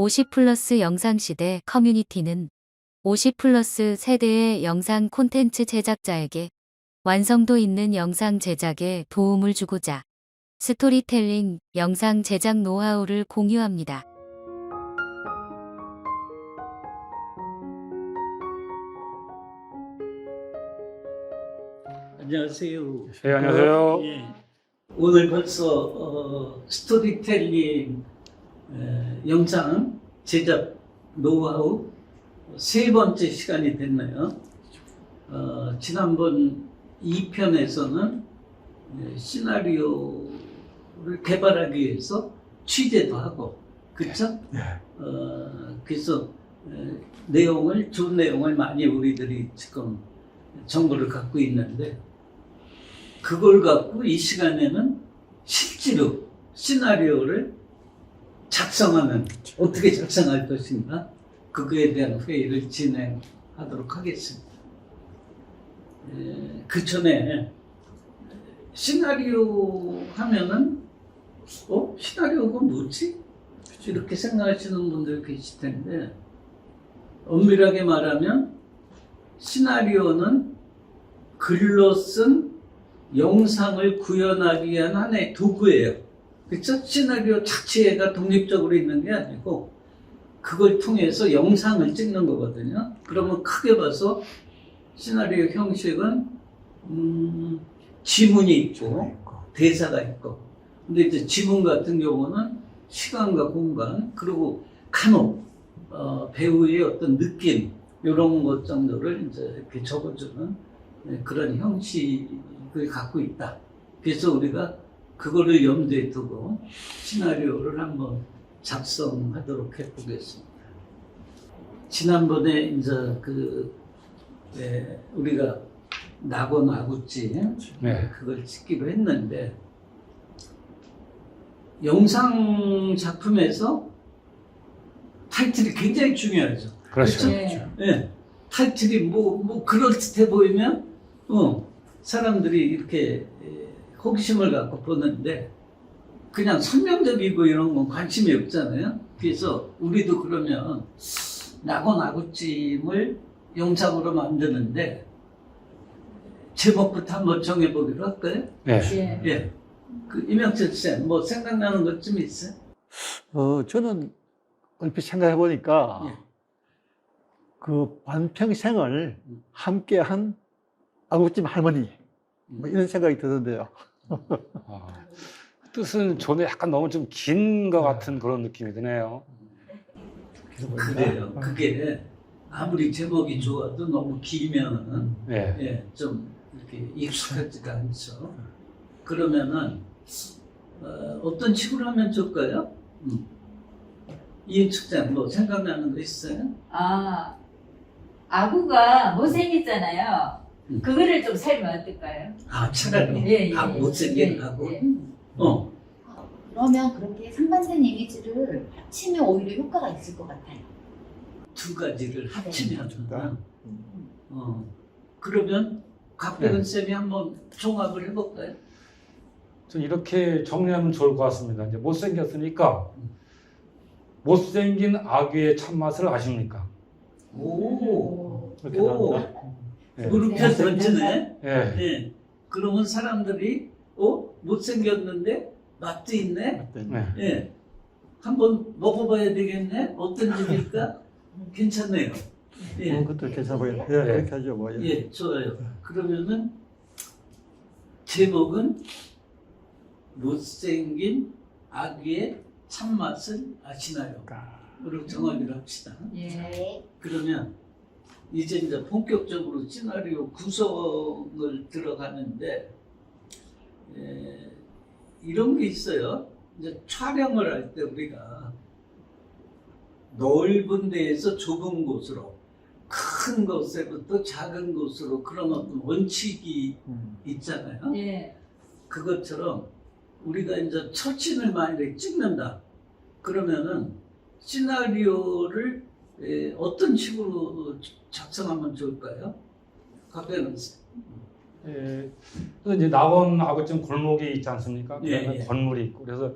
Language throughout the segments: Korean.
50 플러스 영상 시대 커뮤니티는 50 플러스 세대의 영상 콘텐츠 제작자에게 완성도 있는 영상 제작에 도움을 주고자 스토리텔링 영상 제작 노하우를 공유합니다. 안녕하세요. 네, 안녕하세요. 예. 오늘 벌써 어, 스토리텔링 에, 영상 제작 노하우 세 번째 시간이 됐네요. 어, 지난번 2편에서는 시나리오를 개발하기 위해서 취재도 하고, 그쵸? 네. 어, 그래서 에, 내용을 좋은 내용을 많이 우리들이 지금 정보를 갖고 있는데 그걸 갖고 이 시간에는 실제로 시나리오를 작성하면 어떻게 작성할 것인가 그거에 대한 회의를 진행하도록 하겠습니다. 에, 그 전에 시나리오 하면은 어 시나리오가 뭐지? 이렇게 생각하시는 분들 계실 텐데 엄밀하게 말하면 시나리오는 글로 쓴 영상을 구현하기 위한 하나의 도구예요. 그쵸? 시나리오 자체가 독립적으로 있는 게 아니고 그걸 통해서 영상을 찍는 거거든요. 그러면 크게 봐서 시나리오 형식은 음, 지문이 있고 대사가 있고 근데 이제 지문 같은 경우는 시간과 공간 그리고 간혹 어, 배우의 어떤 느낌 이런 것 정도를 이제 이렇게 적어주는 네, 그런 형식을 갖고 있다. 그래서 우리가 그거를 염두에 두고 시나리오를 한번 작성하도록 해보겠습니다. 지난번에 이제 그 네, 우리가 낙원 아구찜 네. 그걸 찍기로 했는데 영상 작품에서 타이틀이 굉장히 중요하죠. 그렇죠. 그렇죠? 예. 타이틀이 뭐, 뭐, 그럴듯해 보이면, 어, 사람들이 이렇게 에, 호기심을 갖고 보는데, 그냥 설명적이고 이런 건 관심이 없잖아요. 그래서 우리도 그러면 낙원 아구찜을 영상으로 만드는데, 제목부터 한번 정해보기로 할까요? 네. 예. 예. 그, 이명철 쌤, 뭐 생각나는 것 좀 있어요? 어, 저는 얼핏 생각해 보니까 예. 그 반평생을 함께한 아구찜 할머니 뭐 이런 생각이 드는데요. 아, 뜻은 좋네. 약간 너무 좀 긴 것 같은 그런 느낌이 드네요. 그래요. 그게 아무리 제목이 좋아도 너무 길면은 네. 예, 좀 이렇게 익숙하지가 않죠. 그러면은 어, 떤 식으로 하면 좋을까요? 음. 이인 측장 뭐 생각나는 거 있어요? 아, 아구가 못생겼잖아요. 음. 그거를 좀 살면 어떨까요? 아 차라리 예, 예, 아 예. 못생긴 예, 하고 예. 어 그러면 그렇게 상반된 이미지를 합치면 오히려 효과가 있을 것 같아요. 두 가지를 합치면 좋다. 어 그러면 각백은 네. 쌤이 한번 종합을 해볼까요? 좀 이렇게 정리하면 좋을 것 같습니다. 이제 못생겼으니까 못생긴 아귀의 참맛을 아십니까? 오, 그렇게 오, 나온다. 네. 물음표 던지네. 예. 예. 그러면 사람들이 어 못생겼는데 맛도 있네. 네. 예. 한번 먹어봐야 되겠네. 어떤 집일까? 괜찮네요. 어, 예. 그것도 괜찮아 보이네. 예, 예. 그렇게 하죠. 뭐. 예. 예, 좋아요. 그러면은 제목은 못생긴 아귀의 참맛을 아시나요? 으로 정하기로 합시다. 예. 네. 그러면 이제 이제 본격적으로 시나리오 구성을 들어가는데 에, 이런 게 있어요. 이제 촬영을 할 때 우리가 넓은 데에서 좁은 곳으로 큰 곳에부터 작은 곳으로 그런 어떤 원칙이 음. 있잖아요. 예. 그것처럼 우리가 이제 첫신을 만약에 찍는다. 그러면은 시나리오를 에, 어떤 식으로 작성하면 좋을까요? 각별은 예. 그래서 이제 낙원 아구찜 골목이 있지 않습니까? 예, 그다음에 예. 건물이 있고 그래서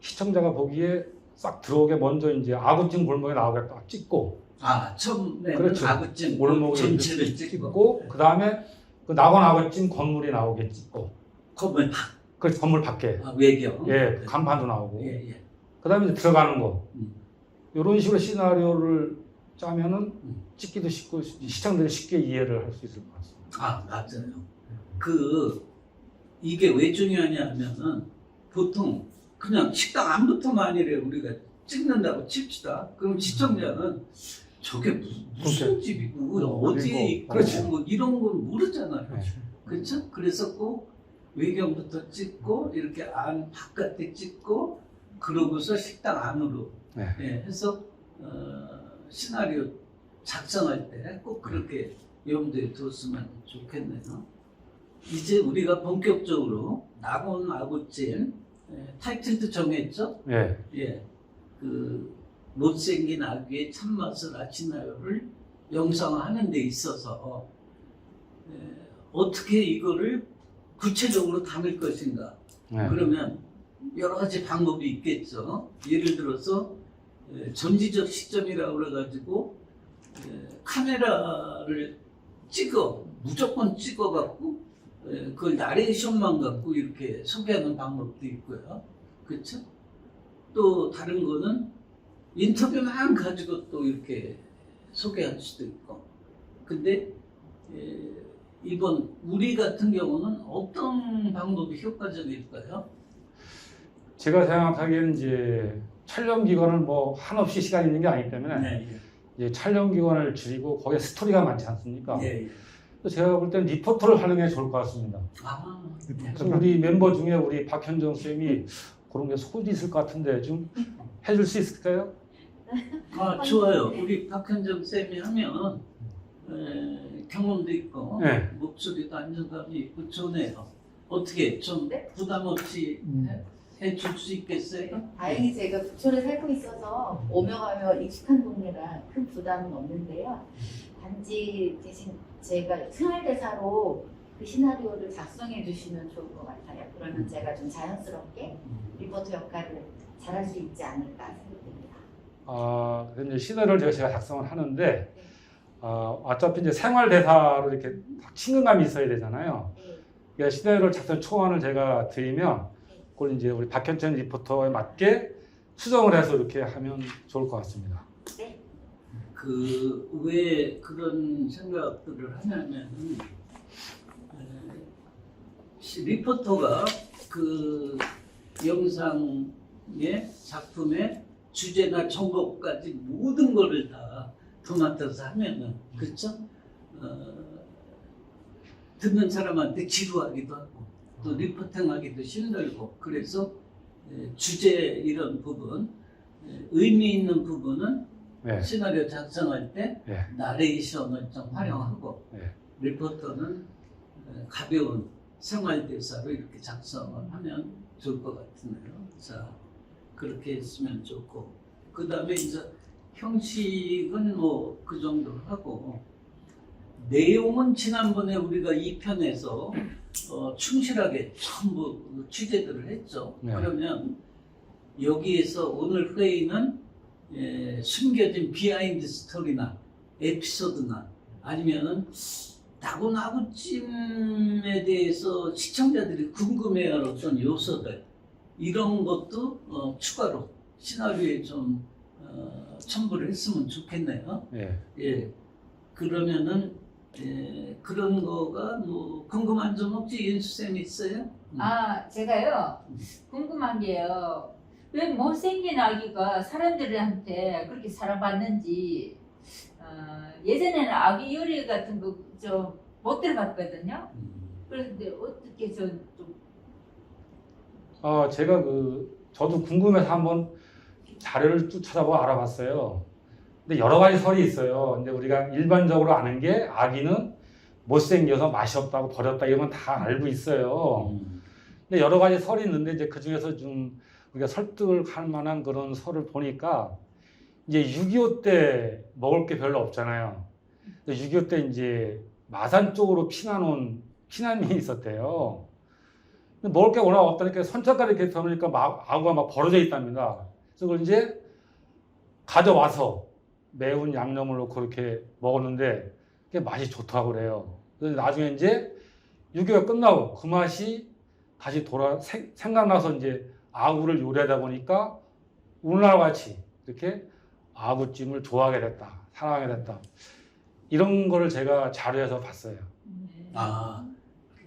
시청자가 보기에 싹 들어오게 먼저 이제 아구찜 골목에 나오게 딱 찍고 아 처음에는 그렇죠. 아구찜 골목에 전체를 이렇게 찍고 그 다음에 그 낙원 아구찜 건물이 나오게 찍고 건물 밖 그 건물 밖에 아, 외경 예 간판도 나오고 예, 예. 그 다음에 이제 들어가는 거 음. 이런 식으로 시나리오를 짜면은 음. 찍기도 쉽고 시청자들이 쉽게 이해를 할 수 있을 것 같습니다. 아 맞아요. 그 이게 왜 중요하냐면은 보통 그냥 식당 안부터만 아니래 우리가 찍는다고 칩시다. 그럼 시청자는 저게 무슨, 무슨 집이고 어디에 있고 그렇죠. 뭐 이런 걸 모르잖아요. 네. 그렇죠? 그래서 꼭 외경부터 찍고 이렇게 안 바깥에 찍고 그러고서 식당 안으로 네. 예, 해서 어, 시나리오 작성할 때 꼭 그렇게 염두에 두었으면 좋겠네요. 이제 우리가 본격적으로 낙원 아구찜 예, 타이틀도 정했죠? 예. 예, 그 못생긴 아귀의 참맛을 아시나요를 영상화하는 데 있어서 예, 어떻게 이거를 구체적으로 담을 것인가 네. 그러면 여러 가지 방법이 있겠죠. 예를 들어서 예, 전지적 시점이라고 그래가지고 예, 카메라를 찍어 무조건 찍어갖고 예, 그걸 나레이션만 갖고 이렇게 소개하는 방법도 있고요. 그렇죠? 또 다른 거는 인터뷰만 가지고 또 이렇게 소개할 수도 있고. 근데 예, 이번 우리 같은 경우는 어떤 방법이 효과적일까요? 제가 생각하기에는 이제 촬영 기간을 뭐 한없이 시간이 있는 게 아니기 때문에 네, 이제 촬영 기간을 줄이고 거기에 스토리가 많지 않습니까? 예, 예. 그래서 제가 볼 때는 리포터를 하는 게 좋을 것 같습니다. 아, 그래서 우리 멤버 중에 우리 박현정 쌤이 그런 게 소질이 있을 것 같은데 좀 해줄 수 있을까요? 아 좋아요. 우리 박현정 쌤이 하면 에, 경험도 있고 네. 목소리도 안정감이 있고 좋네요. 어떻게 좀 네? 부담 없이 음. 해줄 수 있겠어요? 다행히 제가 부천에 살고 있어서 오며 가며 익숙한 동네라 큰 부담은 없는데요. 단지 대신 제가 생활대사로 그 시나리오를 작성해 주시면 좋을 것 같아요. 그러면 제가 좀 자연스럽게 리포터 역할을 잘할 수 있지 않을까 생각됩니다. 아, 이제 시나리오를 제가, 작성을 하는데 아, 어차피 이제 생활 대사로 이렇게 딱 친근감이 있어야 되잖아요. 네. 그러니까 시나리오를 작성 초안을 제가 드리면 그걸 이제 우리 박현천 리포터에 맞게 수정을 해서 이렇게 하면 좋을 것 같습니다. 네. 그왜 그런 생각들을 하냐면 리포터가 그 영상의 작품의 주제나 정보까지 모든 거를 다 도맡아서 하면은 그렇죠? 어, 듣는 사람한테 지루하기도 하고 또 리포팅하기도 힘들고 그래서 에, 주제 이런 부분 에, 의미 있는 부분은 네. 시나리오 작성할 때 네. 나레이션을 좀 활용하고 네. 리포터는 에, 가벼운 생활 대사로 이렇게 작성을 하면 좋을 것 같으네요. 자 그렇게 했으면 좋고 그 다음에 이제 형식은 뭐 그 정도로 하고 내용은 지난번에 우리가 2편에서 어, 충실하게 전부 취재들을 했죠. 네. 그러면 여기에서 오늘 회의는 예, 숨겨진 비하인드 스토리나 에피소드나 아니면은 나고 나고 찜에 대해서 시청자들이 궁금해할 어떤 요소들 이런 것도 어, 추가로 시나리오에 좀 어, 첨부를 했으면 좋겠네요. 예. 예. 그러면은 예, 그런 거가 뭐 궁금한 점 없지 윤수 쌤 있어요? 음. 아, 제가요, 궁금한 게요. 왜 못생긴 아기가 사람들한테 그렇게 사랑받는지, 어, 예전에는 아기 요리 같은 거 좀 못 들어봤거든요. 음. 그런데 어떻게 좀, 좀 어, 제가 그 저도 궁금해서 한번 자료를 쭉 찾아보고 알아봤어요. 근데 여러 가지 설이 있어요. 근데 우리가 일반적으로 아는 게 아기는 못생겨서 맛이 없다고 버렸다 이런 건 다 알고 있어요. 음. 근데 여러 가지 설이 있는데 이제 그 중에서 좀 우리가 설득을 할 만한 그런 설을 보니까 이제 6.25 때 먹을 게 별로 없잖아요. 6.25 때 이제 마산 쪽으로 피난 온 피난민이 있었대요. 근데 먹을 게 워낙 없다니까 선착가를 이렇게 들어오니까 막 아구가 막 벌어져 있답니다. 그래서 이제 가져와서 매운 양념을 넣고 이렇게 먹었는데 그게 맛이 좋다고 그래요. 그래서 나중에 이제 6개월 끝나고 그 맛이 다시 돌아 생, 생각나서 이제 아구를 요리하다 보니까 오늘날 같이 이렇게 아구찜을 좋아하게 됐다, 사랑하게 됐다. 이런 거를 제가 자료에서 봤어요. 아,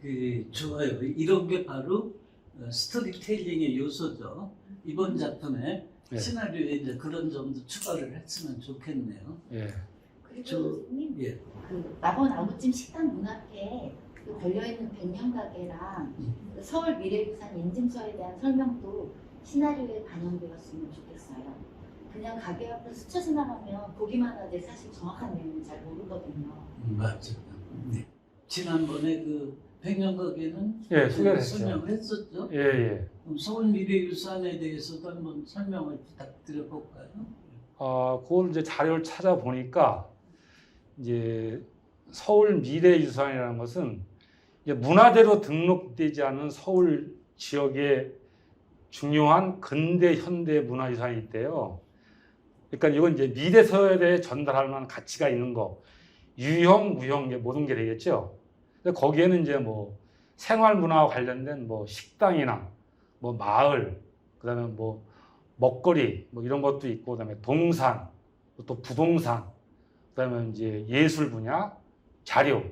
그 좋아요. 이런 게 바로 어, 스토리텔링의 요소죠. 이번 작품에 예. 시나리오에 이제 그런 점도 추가를 했으면 좋겠네요. 예. 그리고 저- 교수님 예. 그 낙원 아구찜 식당 문 앞에 그 걸려있는 백년 가게랑 음. 그 서울 미래유산 인증서에 대한 설명도 시나리오에 반영되었으면 좋겠어요. 그냥 가게 앞을 스쳐 지나가면 보기만 하지 사실 정확한 내용은 잘 모르거든요. 음, 맞아요. 네. 지난번에 그 백년가게는 예, 소개를 했죠. 설명을 했었죠. 예, 예. 그럼 서울 미래유산에 대해서도 한번 설명을 부탁드려 볼까요? 어, 그걸 이제 자료를 찾아보니까 이제 서울 미래유산이라는 것은 이제 문화재로 등록되지 않은 서울 지역의 중요한 근대 현대 문화유산이 있대요. 그러니까 이건 이제 미래 세대에 전달할 만한 가치가 있는 거, 유형, 무형 모든 게 되겠죠. 근데 거기에는 이제 뭐 생활 문화와 관련된 뭐 식당이나 뭐 마을, 그다음에 뭐 먹거리 뭐 이런 것도 있고 그다음에 동산 또 부동산 그다음에 이제 예술 분야 자료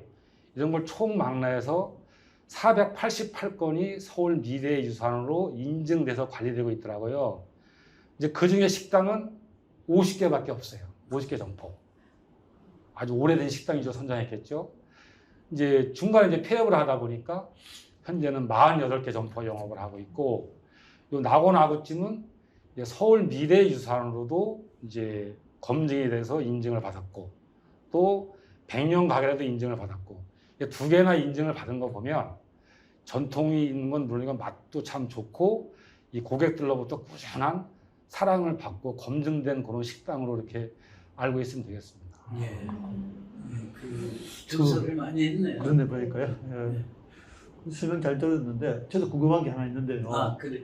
이런 걸 총망라해서 488건이 서울 미래 유산으로 인증돼서 관리되고 있더라고요. 이제 그 중에 식당은 50개밖에 없어요. 50개 점포. 아주 오래된 식당이죠. 선정했겠죠. 이제 중간에 이제 폐업을 하다 보니까 현재는 48개 점포 영업을 하고 있고 요 낙원 아구찜은 서울 미래유산으로도 이제 검증이 돼서 인증을 받았고 또 백년 가게라도 인증을 받았고 이두 개나 인증을 받은 거 보면 전통이 있는 건 물론 이건 맛도 참 좋고 이 고객들로부터 꾸준한 사랑을 받고 검증된 그런 식당으로 이렇게 알고 있으면 되겠습니다. 예. 예, 그 조사를 많이 했네요. 그런데 보니까요. 예. 설명 잘 들었는데 저도 궁금한 게 하나 있는데요. 아 그래.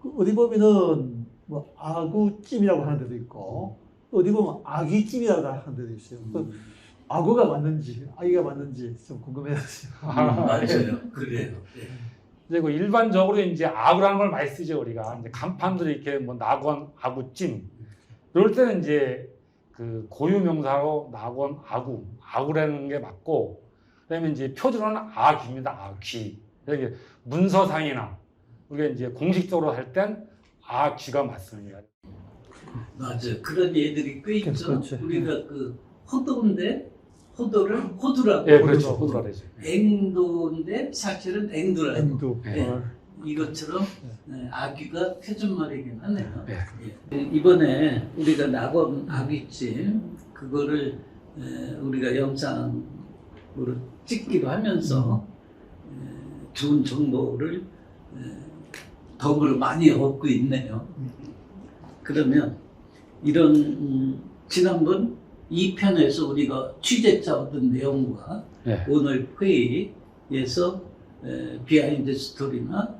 그 어디 보면은 뭐 아구찜이라고 하는 데도 있고 또 어디 보면 아귀찜이라고 하는 데도 있어요. 그 아구가 맞는지 아기가 맞는지 좀 궁금해서요. 음, 맞아요. 그래요. 예. 이제 그 일반적으로 이제 아구라는 걸 많이 쓰죠 우리가 이제 간판들이 이렇게 뭐 낙원 아구찜 이럴 때는 이제 그 고유 명사로 낙원 아구 아구라는 게 맞고 그다음에 이제 표준어는 아귀입니다 아귀 이렇게 문서상이나 우리가 이제 공식적으로 할 땐 아귀가 맞습니다. 맞아요. 그런 예들이 꽤 있죠. 그렇죠. 우리가 그 호도인데 호도를 호두라고. 예 그렇죠 호두라 그러죠. 앵도인데 사실은 앵두라고. 앵두. 예. 어, 이것처럼 네, 아귀가 표준말이긴 하네요. 예. 예. 이번에 우리가 낙원 아귀찜 그거를 에, 우리가 영상으로 찍기도 하면서 에, 좋은 정보를 에, 덕을 많이 얻고 있네요. 그러면 이런 음, 지난번 2편에서 우리가 취재자 얻은 내용과 예. 오늘 회의에서 에, 비하인드 스토리나 에,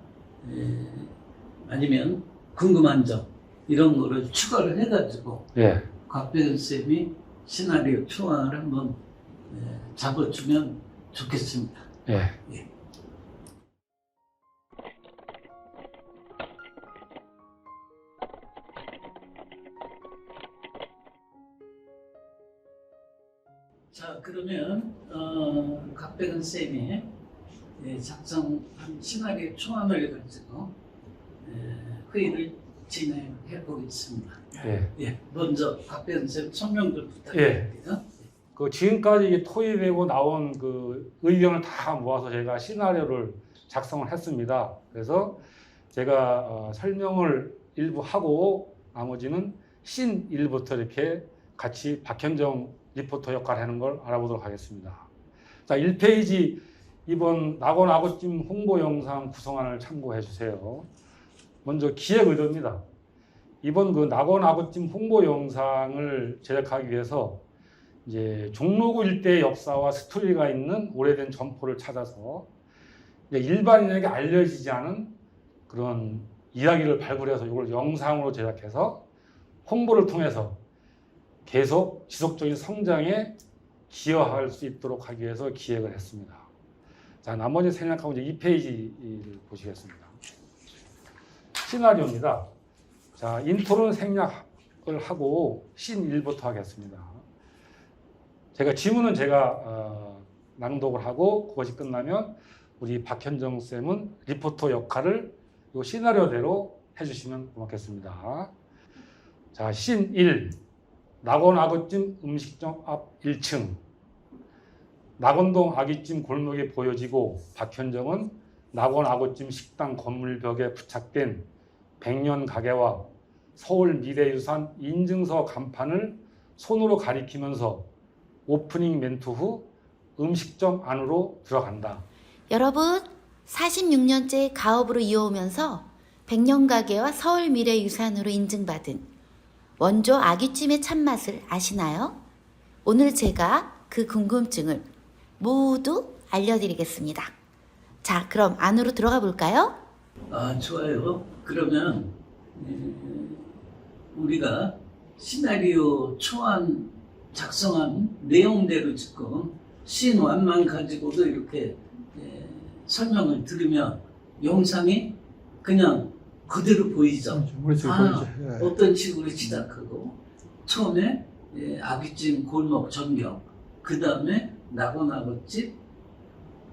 아니면 궁금한 점 이런 거를 추가를 해가지고 예. 곽배은 쌤이 시나리오 초안을 한번 에, 잡아주면 좋겠습니다. 예. 자 그러면 어, 곽배은 쌤이 예, 작성한 시나리오 초안을 가지고 에, 회의를 진행해 보겠습니다. 예. 예, 먼저 곽배은 쌤 설명 좀 부탁드립니다. 그 지금까지 토의되고 나온 그 의견을 다 모아서 제가 시나리오를 작성을 했습니다. 그래서 제가 어, 설명을 일부 하고 나머지는 신 일부터 이렇게 같이 박현정 리포터 역할을 하는 걸 알아보도록 하겠습니다. 자, 1페이지 이번 낙원 아구찜 홍보 영상 구성안을 참고해 주세요. 먼저 기획 의도입니다. 이번 그 낙원 아구찜 홍보 영상을 제작하기 위해서 이제 종로구 일대의 역사와 스토리가 있는 오래된 점포를 찾아서 일반인에게 알려지지 않은 그런 이야기를 발굴해서 이걸 영상으로 제작해서 홍보를 통해서 계속 지속적인 성장에 기여할 수 있도록 하기 위해서 기획을 했습니다. 자, 나머지 생략하고 이제 2페이지를 보시겠습니다. 시나리오입니다. 자, 인트로는 생략을 하고 씬 1부터 하겠습니다. 제가 지문은 제가 어, 낭독을 하고 그것이 끝나면 우리 박현정 쌤은 리포터 역할을 이 시나리오대로 해주시면 고맙겠습니다. 자, 씬 1. 낙원 아구찜 음식점 앞 1층. 낙원동 아기찜 골목이 보여지고 박현정은 낙원 아구찜 식당 건물 벽에 부착된 백년 가게와 서울 미래유산 인증서 간판을 손으로 가리키면서 오프닝 멘트 후 음식점 안으로 들어간다. 여러분, 46년째 가업으로 이어오면서 백년 가게와 서울 미래유산으로 인증받은 원조 아귀찜의 참맛을 아시나요? 오늘 제가 그 궁금증을 모두 알려드리겠습니다. 자, 그럼 안으로 들어가 볼까요? 아, 좋아요. 그러면 에, 우리가 시나리오 초안 작성한 내용대로 지금 신완만 가지고도 이렇게 에, 설명을 들으면 영상이 그냥 그대로 보이죠. 머릿속에 아, 보이죠. 예. 어떤 식으로 시작하고 처음에 예, 아귀찜 골목 전경 그 다음에 나고나고집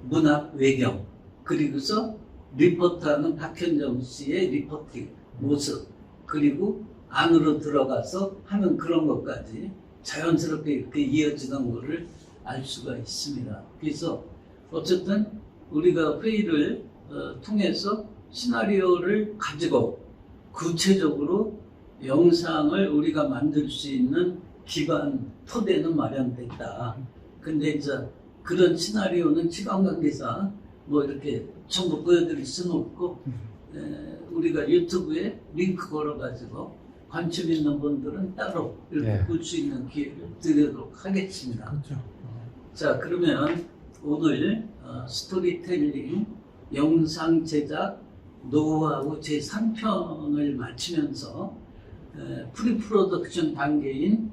문학 외경 그리고서 리포터하는 박현정 씨의 리포팅 모습 그리고 안으로 들어가서 하는 그런 것까지 자연스럽게 이렇게 이어지는 것을 알 수가 있습니다. 그래서 어쨌든 우리가 회의를 어, 통해서 시나리오를 가지고 구체적으로 영상을 우리가 만들 수 있는 기반 토대는 마련됐다. 근데 이제 그런 시나리오는 시간관계상 뭐 이렇게 전부 보여드릴 수는 없고 에, 우리가 유튜브에 링크 걸어가지고 관심 있는 분들은 따로 이렇게 네. 볼 수 있는 기회를 드리도록 하겠습니다. 그렇죠. 자 그러면 오늘 어, 스토리텔링 영상 제작 노하우 제 3편을 마치면서 에, 프리프로덕션 단계인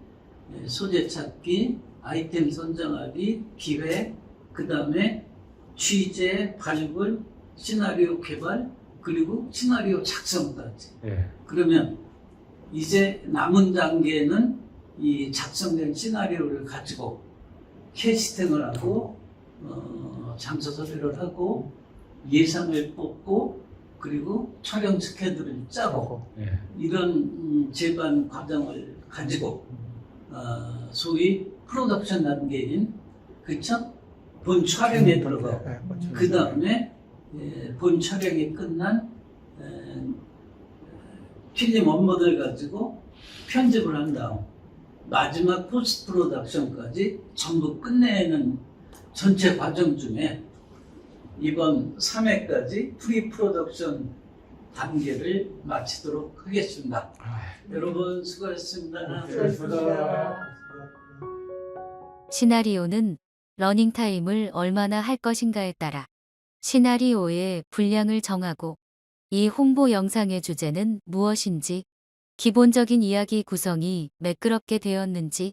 에, 소재 찾기, 아이템 선정하기, 기획, 그 다음에 취재, 발굴, 시나리오 개발, 그리고 시나리오 작성까지. 예. 그러면 이제 남은 단계는 이 작성된 시나리오를 가지고 캐스팅을 하고 어, 장소 섭외를 하고 예산을 뽑고 그리고 촬영 스케줄을 짜고 예. 이런 음, 재반 과정을 가지고 어, 소위 프로덕션 단계인 그쵸? 본 촬영에 들어가고 예, 그렇죠. 그 다음에 본 촬영이 끝난 에, 필름 업무들 가지고 편집을 한 다음 마지막 포스트 프로덕션까지 전부 끝내는 전체 과정 중에 이번 3회까지 프리 프로덕션 단계를 마치도록 하겠습니다. 여러분 수고하셨습니다. 수고하셨습니다. 시나리오는 러닝타임을 얼마나 할 것인가에 따라 시나리오의 분량을 정하고 이 홍보 영상의 주제는 무엇인지 기본적인 이야기 구성이 매끄럽게 되었는지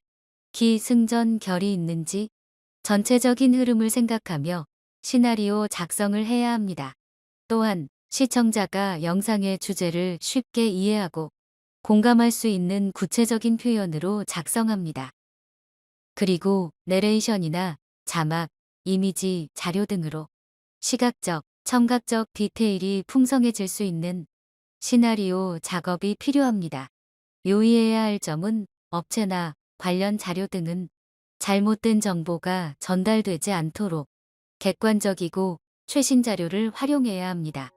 기승전 결이 있는지 전체적인 흐름을 생각하며 시나리오 작성을 해야 합니다. 또한 시청자가 영상의 주제를 쉽게 이해하고 공감할 수 있는 구체적인 표현으로 작성합니다. 그리고 내레이션이나 자막, 이미지, 자료 등으로 시각적, 청각적 디테일이 풍성해질 수 있는 시나리오 작업이 필요합니다. 유의해야 할 점은 업체나 관련 자료 등은 잘못된 정보가 전달되지 않도록 객관적이고 최신 자료를 활용해야 합니다.